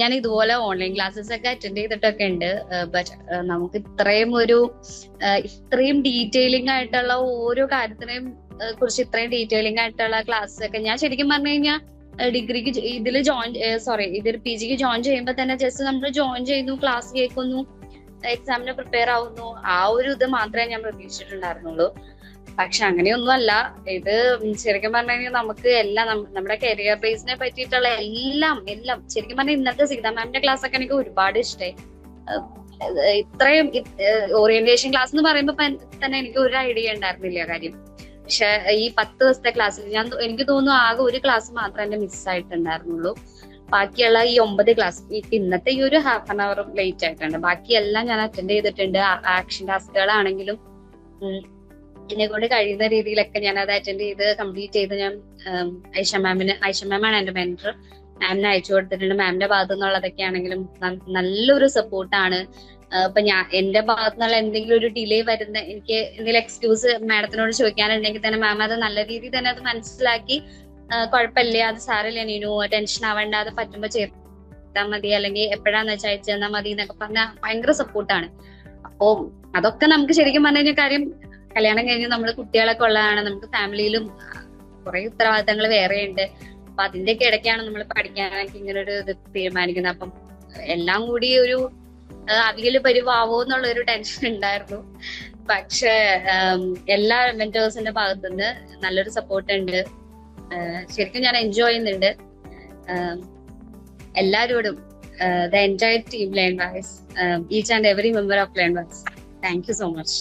ഞാൻ ഇതുപോലെ online classes ഒക്കെ അറ്റൻഡ് ചെയ്തിട്ടൊക്കെ ഉണ്ട്. ബട്ട് നമുക്ക് ഇത്രയും ഒരു ഇത്രയും ഡീറ്റെയിലിംഗ് ആയിട്ടുള്ള ഓരോ കാര്യത്തിനെയും കുറിച്ച് ഇത്രയും ഡീറ്റെയിലിംഗ് ആയിട്ടുള്ള ക്ലാസ് ഒക്കെ ഞാൻ ശരിക്കും പറഞ്ഞു കഴിഞ്ഞാൽ ഡിഗ്രിക്ക് ഇതിൽ ജോയിൻ സോറി ഇതിൽ പി ജിക്ക് ജോയിൻ ചെയ്യുമ്പോൾ തന്നെ ജസ്റ്റ് നമ്മൾ ജോയിൻ ചെയ്യുന്നു ക്ലാസ് കേൾക്കുന്നു എക്സാമിന് പ്രിപ്പയർ ആവുന്നു. ആ ഒരു ഇത് മാത്രമേ ഞാൻ പ്രതീക്ഷിച്ചിട്ടുണ്ടായിരുന്നുള്ളൂ. പക്ഷെ അങ്ങനെയൊന്നുമല്ല. ഇത് ശരിക്കും പറഞ്ഞു കഴിഞ്ഞാൽ നമുക്ക് എല്ലാം നമ്മുടെ കരിയർ ബേസിനെ പറ്റിയിട്ടുള്ള എല്ലാം എല്ലാം. ശരിക്കും പറഞ്ഞാൽ ഇന്നത്തെ സീത മാമിന്റെ ക്ലാസ് ഒക്കെ എനിക്ക് ഒരുപാട് ഇഷ്ടമായി ഇത്രയും ഓറിയന്റേഷൻ ക്ലാസ് എന്ന് പറയുമ്പോൾ തന്നെ എനിക്ക് ഒരു ഐഡിയ ഉണ്ടായിരുന്നില്ല കാര്യം. പക്ഷെ ഈ പത്ത് ദിവസത്തെ ക്ലാസ്സിൽ ഞാൻ എനിക്ക് തോന്നുന്നു ആകെ ഒരു ക്ലാസ് മാത്രമേ എന്റെ മിസ്സായിട്ടുണ്ടായിരുന്നുള്ളൂ ബാക്കിയുള്ള ഈ ഒമ്പത് ക്ലാസ് ഇന്നത്തെ ഈ ഒരു ഹാഫ് ആൻ അവർ ലേറ്റ് ആയിട്ടുണ്ട്. ബാക്കിയെല്ലാം ഞാൻ അറ്റൻഡ് ചെയ്തിട്ടുണ്ട്. ആക്ഷൻ ടാസ്കുകളാണെങ്കിലും എന്നെ കൊണ്ട് കഴിയുന്ന രീതിയിലൊക്കെ ഞാൻ അത് അറ്റൻഡ് ചെയ്ത് കംപ്ലീറ്റ് ചെയ്ത് ഞാൻ ഐഷ മാമിന് ഐഷ മാമാണ് എന്റെ മെന്റർ മാമിനെ അയച്ചു കൊടുത്തിട്ടുണ്ട്. മാമിന്റെ ഭാഗത്തു നിന്നുള്ളതൊക്കെ ആണെങ്കിലും നല്ലൊരു സപ്പോർട്ടാണ് ഇപ്പൊ ഞാൻ എന്റെ ഭാഗത്തു നിന്നുള്ള എന്തെങ്കിലും ഒരു ഡിലേ വരുന്ന എനിക്ക് എന്തെങ്കിലും എക്സ്ക്യൂസ് മാഡത്തിനോട് ചോദിക്കാനുണ്ടെങ്കിൽ തന്നെ മാം അത് നല്ല രീതിയിൽ തന്നെ അത് മനസ്സിലാക്കി കുഴപ്പമില്ലേ അത് സാറില്ല നീനു ടെൻഷൻ ആവണ്ട അത് പറ്റുമ്പോ ചേർത്താൽ മതി അല്ലെങ്കിൽ എപ്പോഴാന്ന് വെച്ചാൽ അയച്ചു തന്നാൽ മതി എന്നൊക്കെ പറഞ്ഞാൽ ഭയങ്കര സപ്പോർട്ടാണ് അപ്പോ അതൊക്കെ നമുക്ക് ശരിക്കും പറഞ്ഞു കഴിഞ്ഞാൽ കാര്യം കല്യാണം കഴിഞ്ഞ് നമ്മൾ കുട്ടികളൊക്കെ ഉള്ളതാണ് നമുക്ക് ഫാമിലിയിലും കുറെ ഉത്തരവാദിത്തങ്ങൾ വേറെയുണ്ട്. അപ്പൊ അതിന്റെയൊക്കെ ഇടയ്ക്കാണ് നമ്മൾ പഠിക്കാനൊക്കെ ഇങ്ങനെ ഒരു ഇത് തീരുമാനിക്കുന്നത്. അപ്പം എല്ലാം കൂടി ഒരു അവിയൽ പരിവാവോ എന്നുള്ള ഒരു ടെൻഷൻ ഉണ്ടായിരുന്നു. പക്ഷെ എല്ലാ മെന്റേഴ്സിന്റെ ഭാഗത്തുനിന്ന് നല്ലൊരു സപ്പോർട്ട് ഉണ്ട് ശരിക്കും ഞാൻ എൻജോയ് ചെയ്യുന്നുണ്ട്. എല്ലാരോടും the entire team learn wise each and every member of learn wise. Thank you so much.